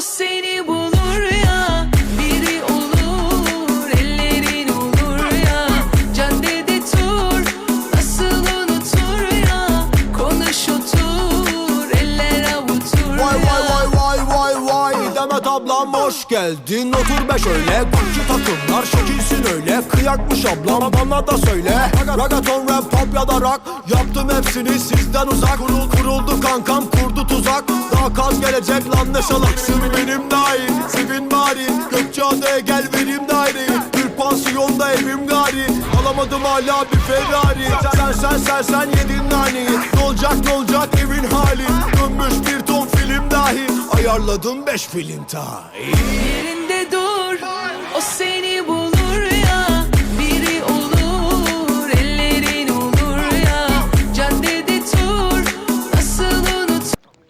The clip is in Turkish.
O seni bulur ya Biri olur Ellerin olur ya. Caddede tur Nasıl unutur ya. Konuş otur Eller avutur ya vay vay vay vay vay ablam hoş geldin. Otur be şöyle Gucci takımlar şekilsin öyle. Kıyakmış ablam bana da söyle. Ragaton rap pop ya da rock. Yaptım hepsini sizden uzak. Kurul, Kuruldu kankam kurdu tuzak. Daha kaz gelecek lan ne salaksın Benim dahil sevin bari. Gökçeada'ya gel vereyim daireyi Bir pansiyonda evim gari. Alamadım hala bir Ferrari. Sen sen sen sen yedin naneyi Ne olacak ayarladım beş filin ta. Yerinde dur.